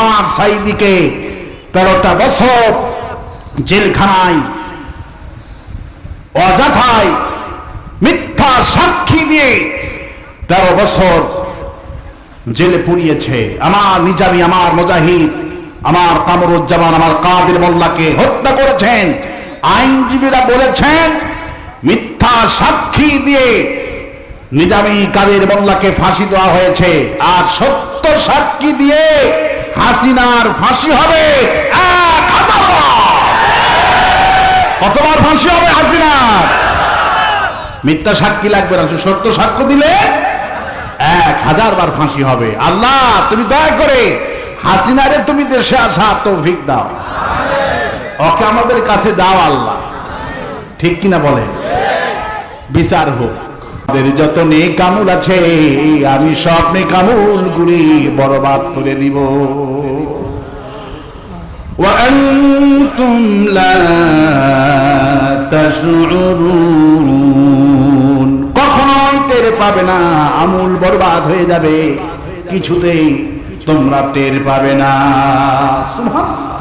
আমার সাইদিকে তেরোটা বছর জেলখানায়, অযথায় মিথ্যা সাক্ষী দিয়ে তেরো বছর জেলে পুড়িয়েছে। আমার নিজামি, আমার মুজাহিদ, আমার কামরুজ্জামান, আমার কাদের মোল্লাকে হত্যা করেছেন। আইনজীবীরা বলেছেন, মিথ্যা সাক্ষী দিয়ে নিজামি কাদের মোল্লাকে ফাঁসি দেওয়া হয়েছে। আর সত্য সাক্ষী দিয়ে হাসিনার ফাঁসি হবে এক। কতবার ফাঁসি হবে হাসিনার? মিথ্যা সাক্ষী লাগবে না সত্য সাক্ষ্য দিলে এক হাজার বার ফাঁসি হবে। আল্লাহ, তুমি দয়া করে হাসিনারে তুমি দেশে আসা তৌফিক দাও। ওকে আমাদের কাছে দাও আল্লাহ। ঠিক কিনা বলে? বিচার হোক। আমাদের যত নেক কামুল আছে আমি সব নেক কামুল গুলি বরবাদ করে দিব وأنتم لا تشعرون কখনোই টের পাবে না আমূল বরবাদ হয়ে যাবে কিছুতেই তোমরা টের পাবে না সুবহানাল্লাহ।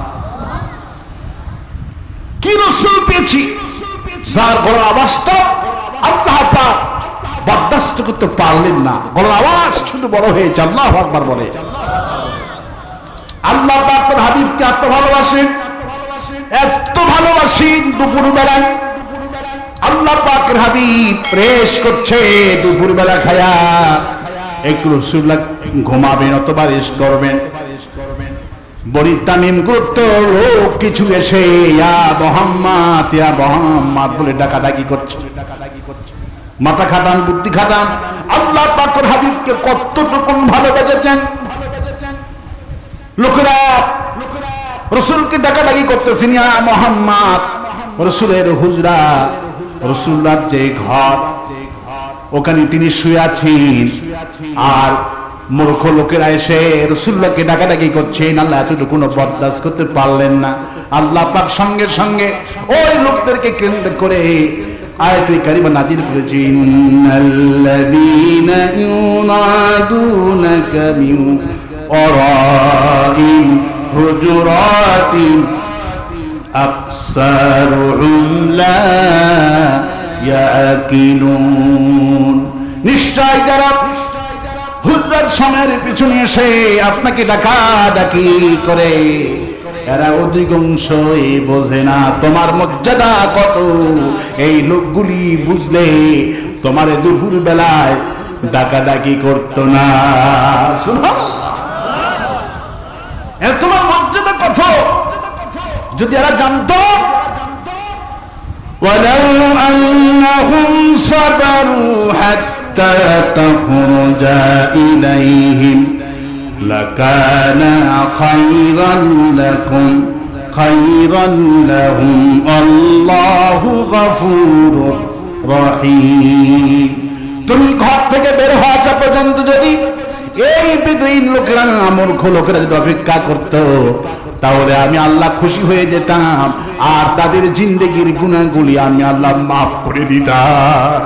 কি রসুল পেয়েছি যার গলার আওয়াজটা আল্লাহ পাক বরদাস্ত করতে পারলেন না। গলার আওয়াজ শুধু বড় হয়ে আল্লাহ আকবার বলে। আল্লাহ তার হাবিবকে এত ভালোবাসেন এত ভালোবাসেন দুপুর বেলায় আল্লাহ পাকের হাবিব প্রেস করছে দুপুর বেলা খায়া একটু ঘুমাবেন অথবা রেস্ট করবেন। বড়ি তামিম গুরুত্ব লোক কিছু এসে, ইয়া মোহাম্মদ ইয়া মোহাম্মদ বলে ডাকাডাকি করছে। মাথা খাটান, বুদ্ধি খাটান। আল্লাহ পাকের হাবিবকে কতটুকুন ভালোবেসেছেন? লোকেরা রসুলকে ডাকাডাকি করতেছেন ইয়া মোহাম্মদ, রসুলের হুজরা রসুল্লার যে ঘর, ওখানে তিনি শুয়ে আছেন। আর মূর্খ লোকেরা এসে রসুল্লাহকে ডাকাডাকি করছেন আল্লাহ এতটুকু বরদাস করতে পারলেন না। আল্লাহ পাক সঙ্গে সঙ্গে ওই লোকদেরকে কেন্দ্র করে আয়াতে কারিমা নাজির করেছেন আল্লাযীনা ইউনাদুনাকা মিন ওয়ারাইল হুজুরাতিন আকসারুহুম লা ইয়াকিলুন নিশ্চয় যারা হুজরার সময়ের পিছনে এসে আপনাকে ডাকা ডাকি করে। এরা অধিকাংশই বোঝে না তোমার মর্যাদা কত এই লোকগুলি বুঝলে তোমার দুপুর বেলায় ডাকা ডাকি করতো না সুবহানাল্লাহ। এরা তোমার মর্যাদা কত যদি এরা জানতো ولو أنهم صبروا حتى تخرج إليهم لكان خيرا لكم خيرا لهم الله غفور رحيم তুমি ঘর থেকে বের হওয়া চা পর্যন্ত যদি এই বেদইন লোকেরা মূর্খ লোকেরা যদি অপেক্ষা করতো তাহলে আমি আল্লাহ খুশি হয়ে যেতাম আর তাদের জিন্দগির গুণাগুলি আমি আল্লাহ মাফ করে দিতাম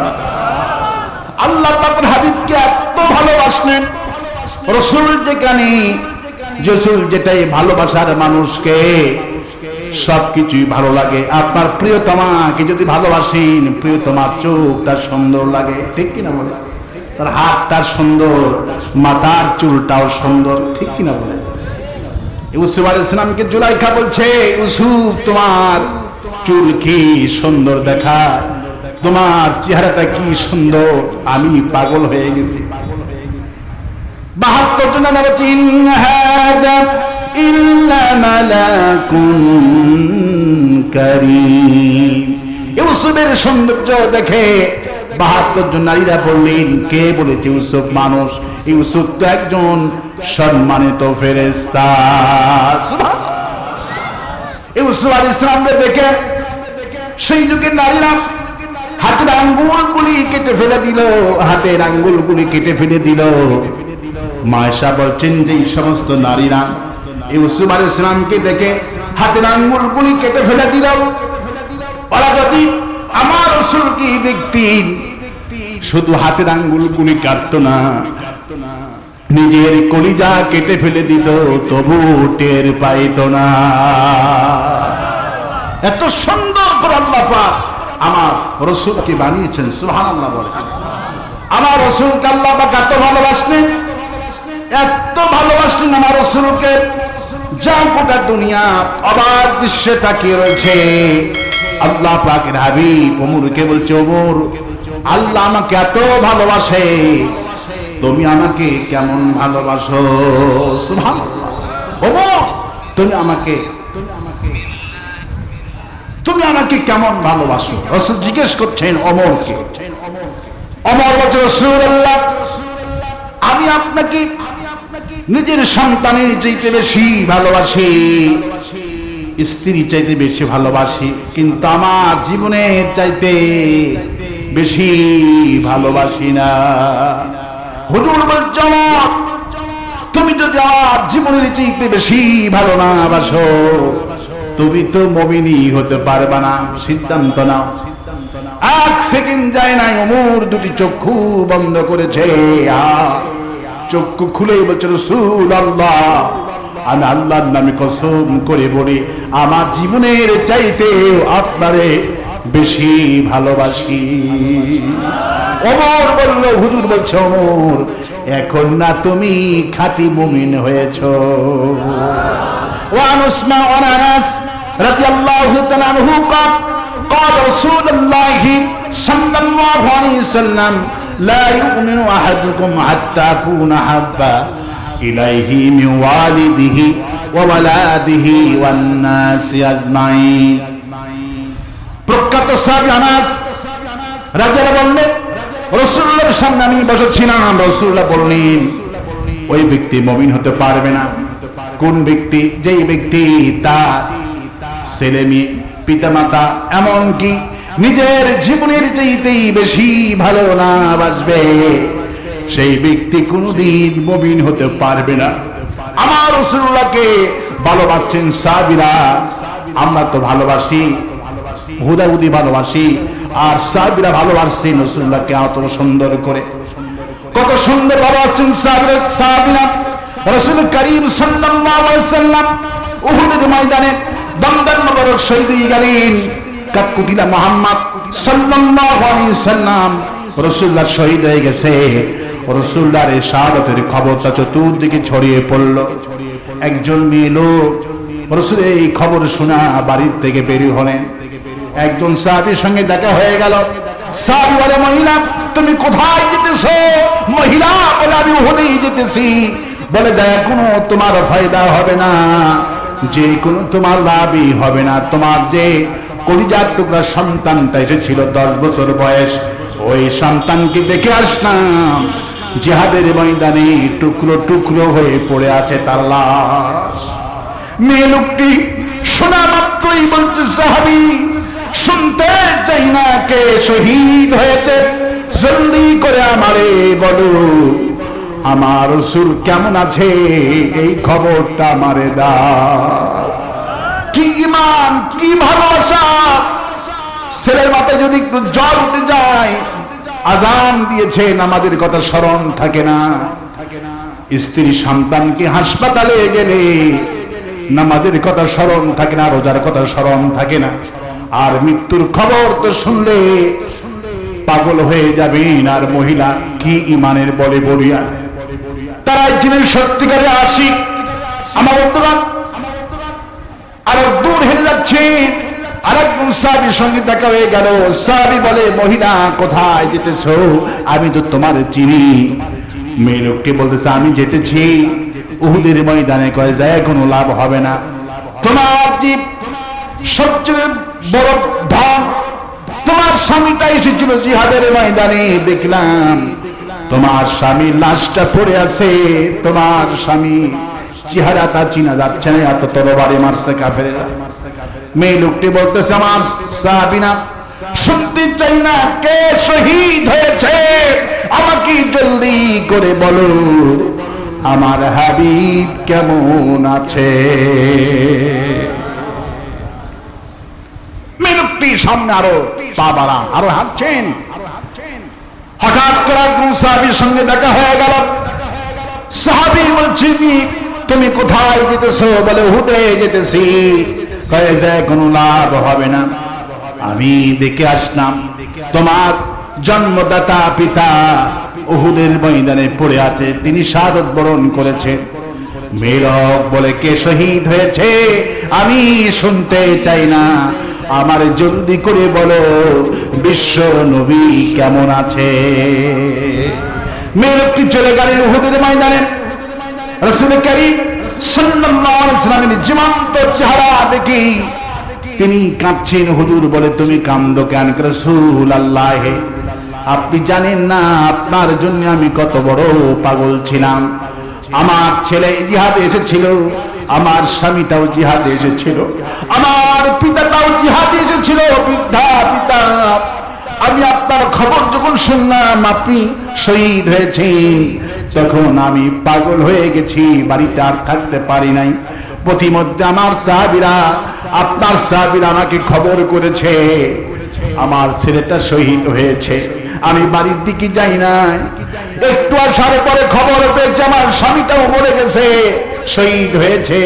আল্লাহ তাদের হাবিবকে এত ভালোবাসলেন রসুল যেখানে, রসুল যেটাই ভালোবাসার মানুষকে, সবকিছুই ভালো লাগে। আপনার প্রিয়তমাকে যদি ভালোবাসেন, প্রিয়তমার চোখ তার সুন্দর লাগে। ঠিক কিনা বলে? তার হাতটা সুন্দর, মাথার চুলটাও সুন্দর। ঠিক কিনা বলে? ইউসুফ আল ইসলামকে জুলাইখা বলছে, ইউসুফ, তোমার চুল কি সুন্দর দেখা? তোমার চেহারাটা কি সুন্দর? আমি পাগল হয়ে গেছি। বাহাত্তর জন মালাকুন কারীম। ইউসুফের সৌন্দর্য দেখে বাহাত্তর জন নারীরা বললেন, কে বলেছে ইউসুফ মানুষ? ইউসুফ তো একজন সম্মানিত ফেরেস্তা ইউসুফ আল ইসলামকে দেখে সেই যুগের নারীরা হাতের আঙ্গুলগুলি কেটে ফেলে দিল, হাতের আঙ্গুলগুলি কেটে ফেলে দিল। মায়েশা বলছেন যে এই সমস্ত নারীরা। ইউসুফ আল ইসলামকে দেখে হাতের আঙ্গুল আঙ্গুলগুলি কেটে ফেলে দিল। ওরা যদি আমার রসুল কি দেখতেন শুধু হাতের আঙ্গুলগুলি কাটতো না, নিজের কলিজা কেটে ফেলে দিত, তবু টের পাইত না। এত সুন্দর করে আল্লাহ আমার রসুলকে বানিয়েছেন সুহান আল্লাহ বলে। আমার রসুলকে আল্লাহ পাক এত ভালোবাসলেন এত ভালোবাসলেন আমার রসুলকে। যা গোটা দুনিয়া অবাক দৃশ্যে তাকিয়ে রয়েছে। আল্লাহ পাকের হাবিব ওমরকে বলছে, ওমর, আল্লাহ আমাকে এত ভালোবাসে। তুমি আমাকে কেমন ভালোবাসো? তুমি আমাকে তুমি আমাকে কেমন ভালোবাসো? রসুল জিজ্ঞেস করছেন অমরকে অমর বলছে রসুল্লাহ আমি আপনাকে নিজের সন্তানের চাইতে বেশি ভালোবাসি। স্ত্রী চাইতে বেশি ভালোবাসি কিন্তু আমার জীবনের চাইতে বেশি ভালোবাসি না। হুজুর "অমর, তুমি যদি আমার জীবনের চাইতে বেশি ভালো না বাসো তুমি তো মমিনী হতে পারবা না। সিদ্ধান্ত নাও। এক সেকেন্ড যায় নাই অমর দুটি চক্ষু বন্ধ করেছে। আর চক্ষু খুলেই বলছে রসুল আল্লাহ আমি আল্লাহর নামে কসম করে বলি আমার জীবনের চাইতে আপনারে বেশি ভালোবাসি অমর বলল হুজুর বলছে অমর এখন না তুমি খাঁটি মুমিন হয়েছো وعن اسماء انس رضي الله تعالى عنه قال قال رسول الله صلى الله عليه وسلم لا يؤمن احدكم حتى اكون حبا اليه من والده وولاده والناس اجمعين প্রখ্যাত সাহাবী আনাস রাজারা বললেন রসুল্লাহর সামনে আমি বসেছিলাম রসুল্লাহ বললেন ওই ব্যক্তি মমিন হতে পারবে না কোন ব্যক্তি যেই ব্যক্তি তার ছেলে মেয়ে পিতামাতা এমনকি নিজের জীবনের চাইতেই বেশি ভালো না বাসবে সেই ব্যক্তি কোনদিন মমিন হতে পারবে না। আমার রসুল্লাহকে ভালোবাসছেন সাবিরা আমরা তো ভালোবাসি, হুদাহুদি ভালোবাসি, আর সাহাবিরা ভালোবাসছেন রসুল্লাহকে এত সুন্দর করে। কত সুন্দর ভালোবাসছেন সাহাবিরা সাহাবিরা। রসুল করিম সাল্লাল্লাহু আলাইহি সাল্লাম উহুদের ময়দানে দমদম মোবারক শহীদ হয়ে গেলেন কাকুতিলা মুহাম্মদ সাল্লাম। শহীদ হয়ে গেছে। খবরটা চতুর্দিকে ছড়িয়ে পড়ল। একজন মেয়ে লোক এই খবর শোনা বাড়ির থেকে বেরিয়ে হলেন। একজন সঙ্গে দেখা হয়ে গেল। সাহাবি বলে, মহিলা, তুমি কোথায় যেতেছো? মহিলা বলে, আমি ওখানেই যেতেছি। বলে যায় কোনো তোমার ফায়দা হবে না। যে কোনো তোমার লাভই হবে না। তোমার যে কলিজার টুকরা সন্তানটা এসেছিল দশ বছর বয়স। ওই সন্তানকে দেখে আসলাম, জেহাদের ময়দানে টুকরো টুকরো হয়ে পড়ে আছে তার লাশ। মেয়ে লোকটি শোনা মাত্রই বলতে সাহাবি, শুনতে চাই না কে শহীদ হয়েছে। জলদি করে আমারে বলো, আমার রসুল কেমন আছে? এই খবরটা আমারে দা কি ইমান কি ভালোবাসা? ছেলের মাথায় যদি জল উঠে যায়, আজান দিয়েছে আমাদের কথা স্মরণ থাকে না। স্ত্রী সন্তানকে হাসপাতালে গেলে নামাজের কথা স্মরণ থাকে না, রোজার কথা স্মরণ থাকে না। আর মৃত্যুর খবর তো শুনলে পাগল হয়ে যাবেন আর মহিলা, কি ইমানের বলে বলিয়া। তারা যিনি সত্যিকারে আসি আমার বন্ধুরা আরও দূর আরেকজন সঙ্গে দেখা হয়ে গেল। বলে, মহিলা, কোথায় যেতেছ? আমি তো তোমার চিনি। মেয়ে লোকটি বলতেছে, আমি যেতেছি। উহুদের ময়দানে কয়ে যায়, কোনো লাভ হবে না। তোমার জীব সবচেয়ে বড় ধন তোমার স্বামীটা এসেছিল জিহাদের ময়দানে, দেখলাম তোমার স্বামী লাশটা পড়ে আছে, তোমার স্বামী চেহারাটা চিনা যাচ্ছে না, এত তরবারে মারছে কাফেরেরা। মেয়ে লোকটি বলতেছে, আমার সাবিনা শুনতে চাই না কে শহীদ হয়েছে। আমাকে জলদি করে বলো, আমার হাবিব কেমন আছে? মেয়ে সামনে আরও বাড়া আরও হাঁটছেন। হঠাৎ করে একজন সাহাবির সঙ্গে দেখা হয়ে গেল। সাহাবী বলছি তুমি কোথায় যেতেছো? বলে হুদে যেতেছি। কয়ে যায় কোনো লাভ হবে না। আমি দেখে আসলাম, তোমার জন্মদাতা পিতা উহুদের ময়দানে পড়ে আছে। তিনি শাহাদত বরণ করেছেন মেরক বলে, কে শহীদ হয়েছে? আমি শুনতে চাই না। আমার জলদি করে বলো, বিশ্ব নবী কেমন আছে? মেরকটি চলে গেলেন উহুদের ময়দানে? রসুল করিম সাল্লামের জীবন্ত চেহারা দেখি তিনি কাঁদছেন, হুজুর, বলে তুমি কান্দো কেন রসুল আল্লাহ আপনি জানেন না, আপনার জন্য আমি কত বড় পাগল ছিলাম। আমার ছেলে জিহাদে এসেছিল, আমার স্বামীটাও জিহাদে এসেছিল, আমার পিতাটাও জিহাদে এসেছিল, বৃদ্ধা পিতা। আমি আপনার খবর যখন শুনলাম, আপনি শহীদ হয়েছে তখন আমি পাগল হয়ে গেছি, বাড়িতে আর থাকতে পারি নাই। প্রতিমধ্যে আমার সাহাবিরা, আপনার সাহাবিরা আমাকে খবর করেছে, আমার ছেলেটা শহীদ হয়েছে। আমি বাড়ির দিকে যাই নাই। একটু আসার পরে খবর পেয়েছে, আমার স্বামীটাও মরে গেছে, শহীদ হয়েছে।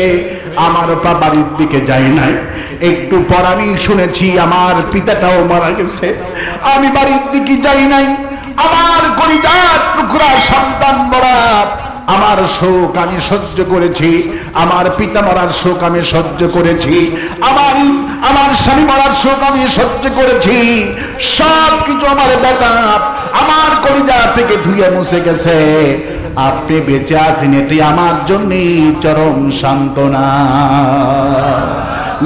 আমার পা বাড়ির দিকে যাই নাই। একটু পর আমি শুনেছি, আমার পিতাটাও মারা গেছে। আমি বাড়ির দিকে যাই নাই। আমার কলিজার টুকরা সন্তান বড়া, আমার শোক আমি সহ্য করেছি, আমার পিতা মরার শোক আমি সহ্য করেছি, আমার আমার স্বামী মরার শোক আমি সহ্য করেছি, সব কিছু আমার বেটা, আমার কলিজা থেকে ধুয়ে মুছে গেছে। আপনি বেঁচে আছেন, এটি আমার জন্য চরম সান্ত্বনা।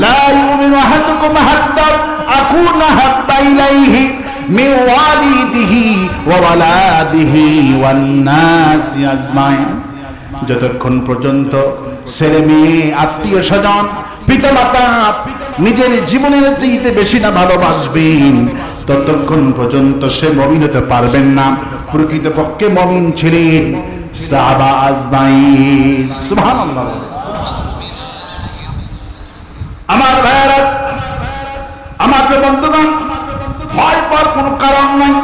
লা ইউমিনু আহাদুকুম হাত্তা আকুনা হাত্তা ইলাইহি যতক্ষণ পর্যন্ত ছেলে মেয়ে, আত্মীয় স্বজন পিতা মাতা নিজের জীবনের চাইতে বেশি না ভালোবাসবেন, ততক্ষণ পর্যন্ত সে মমিন হতে পারবেন না। প্রকৃতপক্ষে মমিন ছিলেন আমার ভাইয়েরা, আমার যে কারণ নাই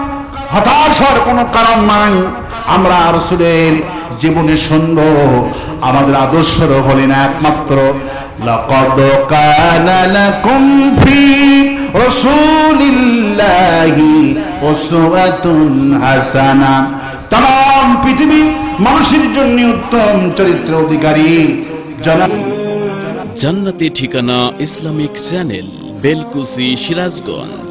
হতাশ হওয়ার কোনো কারণ নাই আমরা রসুলের জীবনে শুনব আমাদের আদর্শর হলেন একমাত্র لقد كان لكم في رسول الله أسوة حسنة তাম পৃথিবী মানুষের জন্য উত্তম চরিত্র অধিকারী জনাব জান্নাতি ঠিকানা ইসলামিক চ্যানেল বেলকুসি সিরাজগঞ্জ